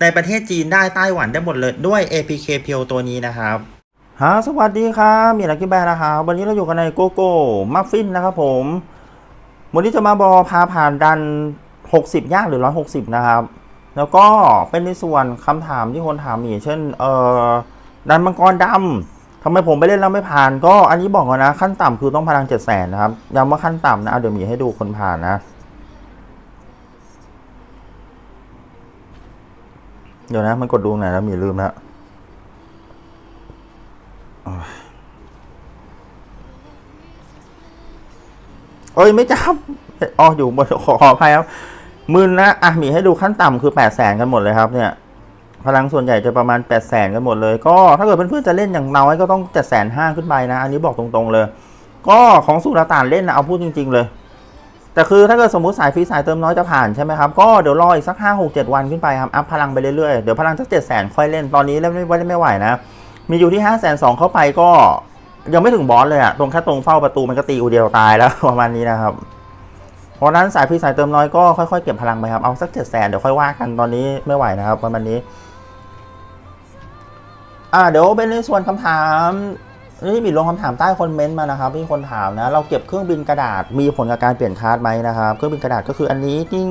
ในประเทศจีนได้ไต้หวันได้หมดเลยด้วย APK เพียวตัวนี้นะครับฮะสวัสดีครับมีลักกี้แบร์นะครับวันนี้เราอยู่กันในโกโก้มัฟฟินนะครับผมวันนี้จะมาบอพาผ่านดัน 60ยากหรือ 160 นะครับ แล้วก็เป็นในส่วนคำถามที่คนถามอีกเช่นเอ่อดันมังกรดำทำไมผมไปเล่นแล้วไม่ผ่าน ก็อันนี้บอกก่อนนะ ขั้นต่ำคือต้องพลัง7 0 0 0 0นะครับย้ำว่าขั้นต่ำนะเอาเดี๋ยวมีให้ดูคนผ่านนะ เดี๋ยวนะ มันกดดูไหนแล้วมีลืมแล้วโอ้ยไม่จับอ๋ออยู่บนขอขออภัยครับมื่นนะอะมีให้ดูขั้นต่ำคือ8 0 0แสนกันหมดเลยครับ เนี่ยพลังส่วนใหญ่จะประมาณ8 0 0แสนกันหมดเลย ก็ถ้าเกิดเพื่อนๆจะเล่นอย่างน้อยก็ต้อง7 5 0 0 0ขึ้นไปนะ อันนี้บอกตรงๆเลย ก็ของสุราตานเล่นนะเอาพูดจริง ๆ เลย แต่คือถ้าเกิดสมมติสายฟรีสายเติมน้อยจะผ่านใช่ไหมครับก็เดี๋ยวรออีกสัก 5 6 7 วันขึ้นไปครับอัพพลังไปเรื่อยๆ เดี๋ยวพลังสัก7 0 0 0 0ค่อยเล่นตอนนี้เล่นไม่ไม่ไม่ไหวนะ มีอยู่ที่5 2 0 0 0เข้าไปก็ยังไม่ถึงบอสเลยอะตรงแค่ตรงเฝ้าประตูมันก็ตีอูเดียวตายแล้วประมาณนี้นะครับ เพราะนั้นสายฟรีสายเติมน้อยก็ค่อยๆเก็บพลังไปครับเอาสักเจ็ดแสนเดี๋ยวค่อยว่ากันตอนนี้ไม่ไหวนะครับประมาณนี้อ่าเดี๋ยวเป็นในส่วนคำถาม นี่มีลงคำถามใต้คอมเมนต์มานะครับที่คนถามนะ เราเก็บเครื่องบินกระดาษมีผลกับการเปลี่ยนคาร์ดไหมนะครับเครื่องบินกระดาษก็คืออันนี้จริง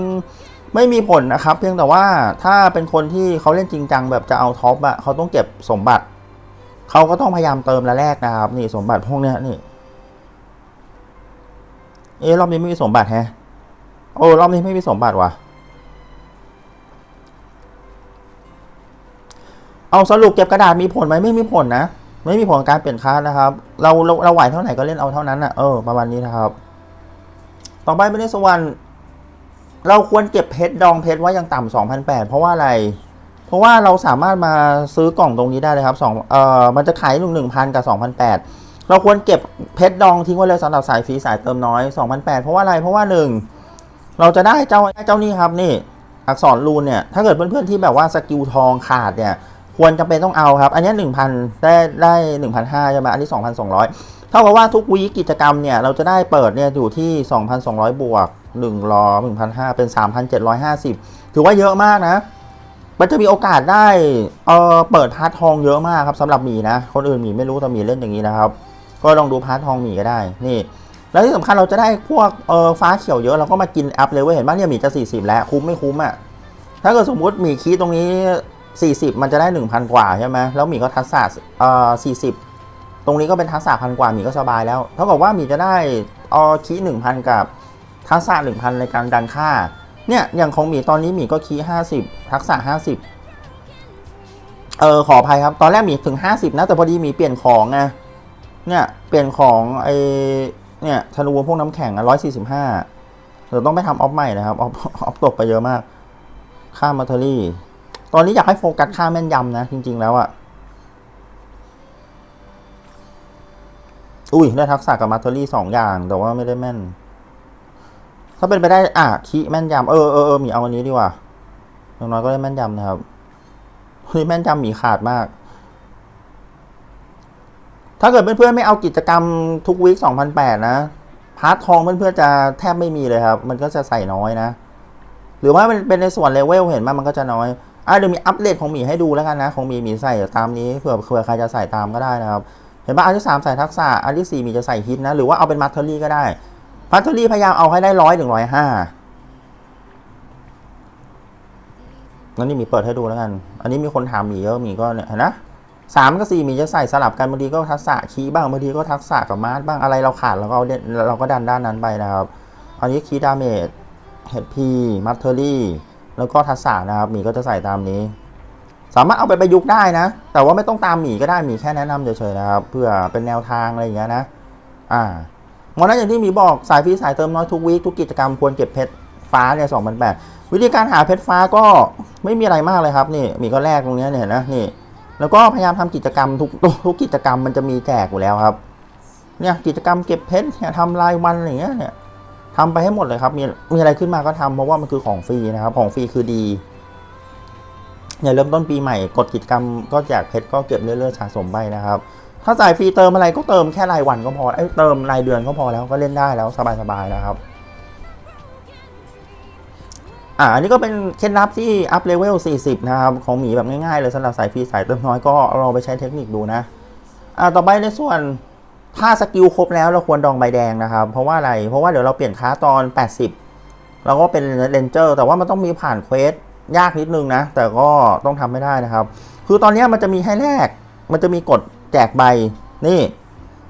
ไม่มีผลนะครับ เพียงแต่ว่าถ้าเป็นคนที่เขาเล่นจริงจังแบบจะเอาท็อปอะเขาต้องเก็บสมบัติเขาก็ต้องพยายามเติมละแรกนะครับ นี่สมบัติพวกเนี้ยนี่ เอ๊รอบนี้ไม่มีสมบัติแฮะโอ้รอบนี้ไม่มีสมบัติว่ะเอาสรุปเก็บกระดาษมีผลไหมไม่มีผลนะ ไม่มีผลกับการเปลี่ยนคานะครับ เราเราเราไหวเท่าไหร่ก็เล่นเอาเท่านั้นนะเออประมาณนี้นะครับ ต่อไปเป็นในส่วนเราควรเก็บเพชรดองเพชรไว้ย่างต่ำสองพันแปดเพราะว่าอะไร เพราะว่าเราสามารถมาซื้อกล่องตรงนี้ได้เลยครับสองเอ่อมันจะขายหนึ่งหนึ่งพันกับสองพันแปดเราควรเก็บเพชรดองทิ้งไว้เลยสำหรับสายฟรีสายเติมน้อยสองพันแปดเพราะว่าอะไรเพราะว่าหนึ่งเราจะได้เจ้าเจ้านี่ครับนี่ อักษรรูนเนี่ยถ้าเกิดเพื่อนๆที่แบบว่าสกิลทองขาดเนี่ย ควรจะเป็นต้องเอาครับ อันนี้หนึ่งพันได้ได้หนึ่งพันห้าใช่ไหมอันนี้สองพันสองร้อยเท่ากับว่าทุกวีกิจกรรมเนี่ยเราจะได้เปิดเนี่ยอยู่ที่สองพันสองร้อยบวกหนึ่งรอหนึ่งพันห้าเป็นสามพันเจ็ดร้อยห้าสิบถือว่าเยอะมากนะ มันจะมีโอกาสได้เออเปิดพาร์ททองเยอะมากครับสำหรับหมีนะ คนอื่นหมีไม่รู้แต่หมีเล่นอย่างนี้นะครับ ก็ลองดูพาร์ททองหมีก็ได้นี่ แล้วที่สำคัญเราจะได้พวกเออฟ้าเขียวเยอะเราก็มากินอัพเลยเว้ยเห็นป่ะเนี่ยหมีจะ 40 แล้วคุ้มไม่คุ้มอะถ้าเกิดสมมติหมีคีตรงนี้ 40 มันจะได้ 1,000 กว่าใช่ไหมแล้วหมีก็ทักษะเอ่อ40 ตรงนี้ก็เป็นทักษะพันกว่าหมีก็สบายแล้ว เท่ากับว่าหมีจะได้เออคีย์1,000กับทักษะ1,000ในการดันค่า เนี่ยอย่างของหมีตอนนี้หมีก็คีย์50ทักษะ50เออขออภัยครับ ตอนแรกหมีถึง50นะ แต่พอดีหมีเปลี่ยนของไงเนี่ยเปลี่ยนของไอเนี่ยธนูพวกน้ำแข็งอะร้อยสี่สิบห้าเดี๋ยวต้องไปทำออฟใหม่นะครับออฟออฟตกไปเยอะมาก ค่ามาเทอรี่ ตอนนี้อยากให้โฟกัสค่าแม่นยำนะ จริง ๆ แล้วอะอุ้ยได้ทักษะกับมาเทอรี่สองอย่าง แต่ว่าไม่ได้แม่น ถ้าเป็นไปได้อะคีแม่นยำเออเออเออมีเอาอันนี้ดีกว่าอย่างน้อยก็ได้แม่นยำนะครับเฮ้ยแม่นยำมีขาดมาก ถ้าเกิดเพื่อนๆไม่เอากิจกรรมทุกวีค2008นแปดนะ พาร์ททองเพื่อนๆจะแทบไม่มีเลยครับ มันก็จะใส่น้อยนะ หรือว่าเป็นเป็นในส่วนเลเวลเห็นไหมมันก็จะน้อย อะเดี๋ยวมีอัปเดตของหมีให้ดูแล้วกันนะ ของหมีหมีใส่ตามนี้เผื่อเผื่อใครจะใส่ตามก็ได้นะครับ เห็นปะอันที่สามใส่ทักษะ อันที่สี่หมีจะใส่ฮิตนะ หรือว่าเอาเป็นมาร์เทอรี่ก็ได้มาร์เทอรี่พยายามเอาให้ได้ร้อยถึงร้อยห้านั่นนี่มีเปิดให้ดูแล้วกัน อันนี้มีคนถามหมีเยอะหมีก็เนี่ยเห็นนะสามกับสี่มีจะใส่สลับกันบางทีก็ทักษะคีบ้างบางทีก็ทักษะกับมาร์บ้างอะไรเราขาดเราก็เอาเราก็ดันด้านนั้นไปนะครับ อันนี้คีดาเมจเฮดพีมัตเทอรี่ แล้วก็ทักษะนะครับหมีก็จะใส่ตามนี้ สามารถเอาไปประยุกต์ได้นะ แต่ว่าไม่ต้องตามหมีก็ได้หมีแค่แนะนำเฉยๆนะครับ เพื่อเป็นแนวทางอะไรอย่างเงี้ยนะ อ่าเพราะนั้นอย่างที่หมีบอกสายฟรีสายเติมน้อยทุกวีคทุกกิจกรรมควรเก็บเพชรฟ้าเนี่ยสองพันแปดวิธีการหาเพชรฟ้าก็ไม่มีอะไรมากเลยครับนี่มีก็แรกตรงนี้เนี่ยนะนี่ แล้วก็พยายามทำกิจกรรมทุกทุกกิจกรรมมันจะมีแจกอยู่แล้วครับ เนี่ยกิจกรรมเก็บเพชรเนี่ยทำรายวันอะไรอย่างเงี้ยเนี่ย ทำไปให้หมดเลยครับ มีมีอะไรขึ้นมาก็ทำเพราะว่ามันคือของฟรีนะครับ ของฟรีคือดีเนี่ยเริ่มต้นปีใหม่กดกิจกรรมก็แจกเพชรก็เก็บเรื่อยๆสะสมไปนะครับ ถ้าจ่ายฟรีเติมอะไรก็เติมแค่รายวันก็พอเอ้ยเติมรายเดือนก็พอแล้วก็เล่นได้แล้วสบายๆนะครับอ่าอันนี้ก็เป็นเคล็ดลับที่อัพเลเวล 40 นะครับ ของหมีแบบง่ายๆเลยสำหรับสายฟรีสายเติมน้อยก็ลองไปใช้เทคนิคดูนะ อ่าต่อไปในส่วน ถ้าสกิลครบแล้วเราควรดองใบแดงนะครับ เพราะว่าอะไร เพราะว่าเดี๋ยวเราเปลี่ยนค้าตอน 80 เราก็เป็นเรนเจอร์ แต่ว่ามันต้องมีผ่านเควสยากนิดนึงนะ แต่ก็ต้องทำไม่ได้นะครับ คือตอนนี้มันจะมีให้แลก มันจะมีกดแจกใบ นี่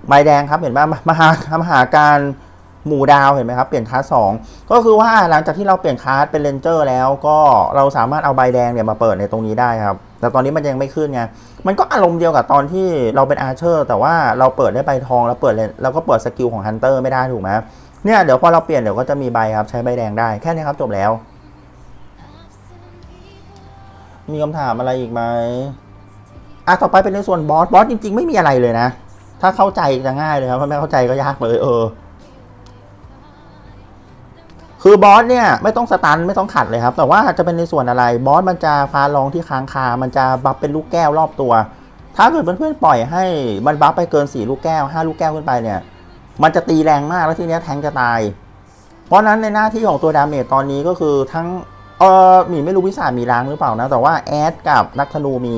ใบแดงครับ เห็นไหมมหามหาการ หมู่ดาวเห็นไหมครับ เปลี่ยนคลาสสองก็คือว่าหลังจากที่เราเปลี่ยนคลาสเป็นเรนเจอร์แล้วก็เราสามารถเอาใบแดงเนี่ยมาเปิดในตรงนี้ได้ครับ แต่ตอนนี้มันยังไม่ขึ้นไงมันก็อารมณ์เดียวกับตอนที่เราเป็นอาร์เชอร์ แต่ว่าเราเปิดได้ใบทองแล้วเปิดเลยเราก็เปิดสกิลของฮันเตอร์ไม่ได้ถูกไหมเนี่ยเดี๋ยวพอเราเปลี่ยนเดี๋ยวก็จะมีใบครับใช้ใบแดงได้แค่นี้ครับจบแล้ว มีคำถามอะไรอีกไหมอะต่อไปเป็นในส่วนบอสบอสจริง ๆ ไม่มีอะไรเลยนะ ถ้าเข้าใจจะง่ายเลยครับถ้าไม่เข้าใจก็ยากเลยเออ คือบอสเนี่ยไม่ต้องสตันไม่ต้องขัดเลยครับ แต่ว่าจะเป็นในส่วนอะไรบอสมันจะฟ้าร้องที่ค้างคา มันจะบัฟเป็นลูกแก้วรอบตัว ถ้าเกิดเพื่อนๆปล่อยให้มันบัฟไปเกินสี่ลูกแก้วห้าลูกแก้วขึ้นไปเนี่ย มันจะตีแรงมากแล้วทีเนี้ยแทงจะตาย เพราะนั้นในหน้าที่ของตัวดาเมจตอนนี้ก็คือทั้งเออมีไม่รู้วิสามีล้างหรือเปล่านะ แต่ว่าแอดกับนักธนูมี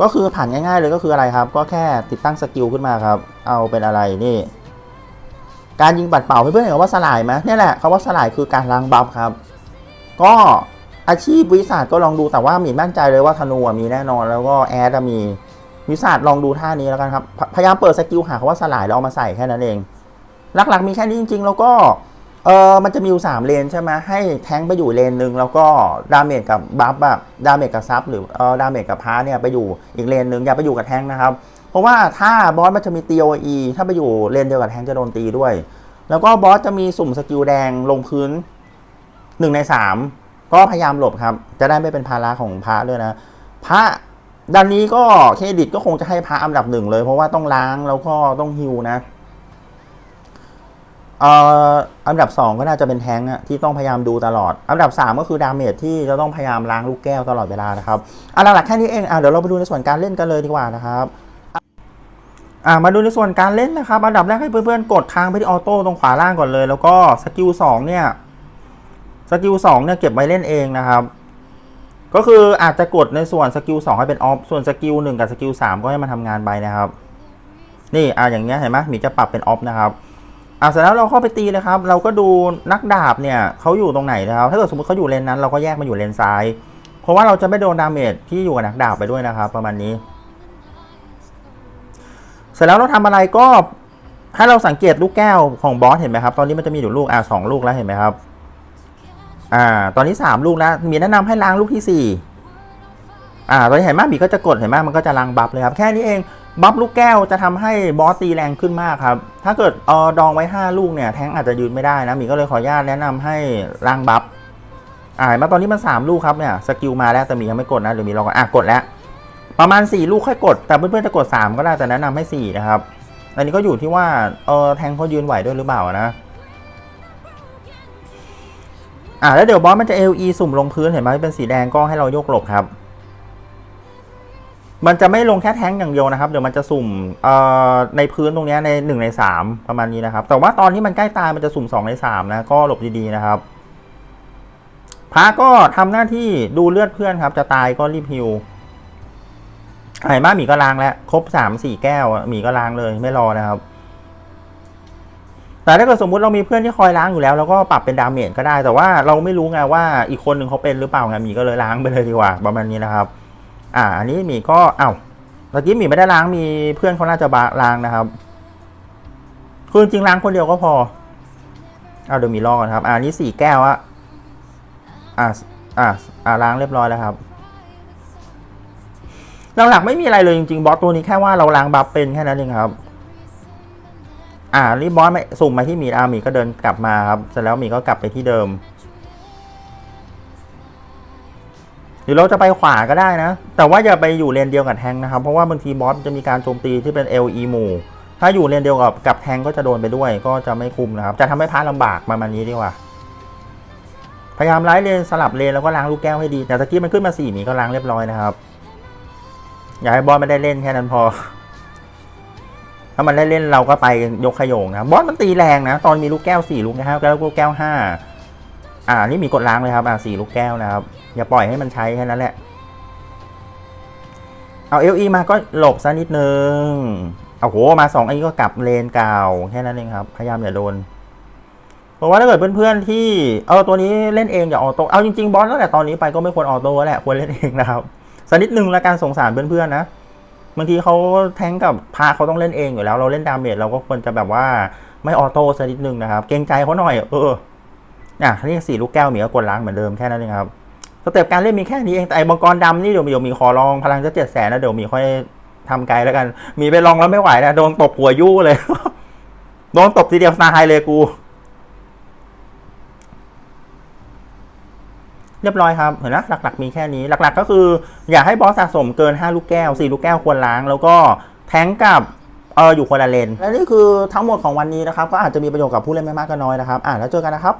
ก็คือผ่านง่ายๆเลยก็คืออะไรครับ ก็แค่ติดตั้งสกิลขึ้นมาครับ เอาเป็นอะไรนี่ การยิงบัดเป่าเพื่อนๆเห็นว่าสลายไหมเนี่ยแหละคำว่าสลายคือการล้างบัฟครับ ก็อาชีพวิสาดก็ลองดูแต่ว่ามีมั่นใจเลยว่าธนูมีแน่นอนแล้วก็แอดอะมีวิสาดลองดูท่านี้แล้วกันครับ พยายามเปิดสกิลหาคำว่าสลายแล้วเอามาใส่แค่นั้นเอง หลักๆมีแค่นี้จริง ๆ แล้วก็เออมันจะมีอยู่สามเลนใช่ไหมให้แทงไปอยู่เลนหนึ่งแล้วก็ดาเมจกับบัฟอะดาเมจกับซับหรือเออดาเมจกับพาร์เนี่ยไปอยู่อีกเลนหนึ่งอย่าไปอยู่กับแทงนะครับ เพราะว่าถ้าบอสมันจะมีตี OE ถ้าไปอยู่เลนเดียวกับแทงจะโดนตีด้วย แล้วก็บอสจะมีสุ่มสกิลแดงลงพื้นหนึ่งในสามก็พยายามหลบครับ จะได้ไม่เป็นภาระของพระด้วยนะ พระดันนี้ก็เครดิตก็คงจะให้พระอันดับหนึ่งเลย เพราะว่าต้องล้างแล้วก็ต้องฮิวนะเอ่ออันดับ 2 ก็น่าจะเป็นแทงอะที่ต้องพยายามดูตลอด อันดับ 3 ก็คือดาเมจที่จะต้องพยายามล้างลูกแก้วตลอดเวลานะครับอะหลักๆแค่นี้เองอะเดี๋ยวเราไปดูในส่วนการเล่นกันเลยดีกว่านะครับ อะมาดูในส่วนการเล่นนะครับอันดับแรกให้เพื่อนๆกดค้างไปที่ออโต้ตรงขวาล่างก่อนเลย แล้วก็สกิล2เนี่ยสกิล2เนี่ยเก็บไว้เล่นเองนะครับก็คืออาจจะกดในส่วนสกิล2ให้เป็นออฟส่วนสกิล1กับสกิล3ก็ให้มันทำงานไปนะครับ นี่อะอย่างเงี้ยเห็นไหมมีจะปรับเป็นออฟนะครับอะเสร็จแล้วเราเข้าไปตีเลยครับ เราก็ดูนักดาบเนี่ยเขาอยู่ตรงไหนนะครับ ถ้าเกิดสมมติเขาอยู่เลนนั้น เราก็แยกมาอยู่เลนซ้าย เพราะว่าเราจะไม่โดนดาเมจที่อยู่กับนักดาบไปด้วยนะครับ ประมาณนี้ สร็จแล้วเราทำอะไรก็ให้เราสังเกตลูกแก้วของบอสเห็นไหมครับ ตอนนี้มันจะมีอยู่ลูกอะสองลูกแล้วเห็นไหมครับ อ่า ตอนนี้สามลูกแล้วมีแนะนำให้ล้างลูกที่สี่อ่า ตอนนี้เห็นไหมบีก็จะกดเห็นไหมมันก็จะล้างบัฟเลยครับ แค่นี้เองบัฟลูกแก้วจะทำให้บอสตีแรงขึ้นมากครับ ถ้าเกิดเออดองไว้5ลูกเนี่ยแท้งอาจจะยืนไม่ได้นะมีก็เลยขออนุญาตแนะนำให้ล้างบัฟอ่าเห็นไหมาตอนนี้มัน3ลูกครับเนี่ยสกิลมาแล้วแต่มียังไม่กดนะเดี๋ยวมีลองก่อนอะกดแล้ว ประมาณ 4 ลูกค่อยกด แต่เพื่อนๆจะกด 3 ก็ได้แต่แนะนำให้ 4 นะครับ อันนี้ก็อยู่ที่ว่าเออแทงเขายืนไหวด้วยหรือเปล่านะอ่าแล้วเดี๋ยวบอสมันจะ LE สุ่มลงพื้นเห็นไหมเป็นสีแดงก็ให้เราโยกหลบครับ มันจะไม่ลงแค่แท้งอย่างเดียวนะครับ เดี๋ยวมันจะสุ่มเอ่อในพื้นตรงนี้ในหนึ่งในสามประมาณนี้นะครับ แต่ว่าตอนที่มันใกล้ตายมันจะสุ่มสองในสามนะ ก็หลบดีๆนะครับพระก็ทำหน้าที่ดูเลือดเพื่อนครับ จะตายก็รีบฮิว ไอ้มาหมีก็ล้างแล้ว ครบสามสี่แก้วหมีก็ล้างเลยไม่รอนะครับ แต่ถ้าเกิดสมมุติเรามีเพื่อนที่คอยล้างอยู่แล้วเราก็ปรับเป็นดาเมจก็ได้ แต่ว่าเราไม่รู้ไงว่าอีกคนหนึ่งเขาเป็นหรือเปล่าไงหมีก็เลยล้างไปเลยดีกว่าประมาณนี้นะครับ อ่า อันนี้หมีก็เอ้าเมื่อกี้หมีไม่ได้ล้างมีเพื่อนเขาน่าจะบะล้างนะครับคือจริงล้างคนเดียวก็พอ เอาเดี๋ยวหมีลอก่อนครับ อ่านี่สี่แก้วอะอ่าอ่าอ่าล้างเรียบร้อยแล้วครับ หลักๆไม่มีอะไรเลยจริงๆบอสตัวนี้แค่ว่าเราล้างบัฟเป็นแค่นั้นเองครับ อ่ารีบบอสไม่สุ่มมาที่มีอามีก็เดินกลับมาครับเสร็จแล้วมีก็กลับไปที่เดิมหรือเราจะไปขวาก็ได้นะ แต่ว่าอย่าไปอยู่เลนเดียวกับแทงนะครับ เพราะว่าบางทีบอสจะมีการโจมตีที่เป็น LE หมู่ ถ้าอยู่เลนเดียวกับกับแทงก็จะโดนไปด้วย ก็จะไม่คุ้มนะครับ จะทำให้พลาดลำบากประมาณนี้ดีกว่า พยายามไล่เลนสลับเลนแล้วก็ล้างลูกแก้วให้ดี แต่ตะกี้มันขึ้นมาสี่มีก็ล้างเรียบร้อยนะครับ อย่าให้บอสไม่ได้เล่นแค่นั้นพอ ถ้ามันได้เล่นเราก็ไปยกขยงนะบอสมันตีแรงนะ ตอนมีลูกแก้วสี่ลูกนะครับแล้วลูกแก้วห้าอ่านี่มีกดล้างเลยครับ อ่าสี่ลูกแก้วนะครับ อย่าปล่อยให้มันใช้แค่นั้นแหละ เอาเอลีมาก็หลบซะนิดนึงเอาโหมาสองอันนี้ก็กลับเลนเก่าแค่นั้นเองครับ พยายามอย่าโดนเพราะว่าถ้าเกิดเพื่อนๆที่เอาตัวนี้เล่นเองอย่าออโต้เอาจริงๆบอสตั้งแต่ตอนนี้ไปก็ไม่ควรออโต้แล้วแหละควรเล่นเองนะครับ สักนิดนึงละการสงสารเพื่อนๆนะบางทีเขาแทงกับพาเขาต้องเล่นเองอยู่แล้ว เราเล่นดาเมจเราก็ควรจะแบบว่าไม่ออโต้สักนิดนึงนะครับเกรงใจเขาหน่อย เอออะนี่สี่ลูกแก้วหมีก็กดล้างเหมือนเดิมแค่นั้นเองครับสเต็ปการเล่นมีแค่นี้เองแต่ไอ้มังกรดำนี่เดี๋ยวมีเดี๋ยวมีขอลองพลังจะเจ็ดแสนนะเดี๋ยวมีค่อยทำไกลแล้วกัน มีไปลองแล้วไม่ไหวนะโดนตบหัวยู่เลย โดนตบทีเดียวตายเลยกู เรียบร้อยครับเห็นไหมหลัก ๆ มีแค่นี้หลัก ๆ ก็คือ อย่าให้บอสสะสมเกิน 5 ลูกแก้ว 4 ลูกแก้วควรล้าง แล้วก็แทงกับเอออยู่คนละเลนและนี่คือทั้งหมดของวันนี้นะครับ ก็อาจจะมีประโยชน์กับผู้เล่นไม่มากก็น้อยนะครับอ่าแล้วเจอกันนะครับ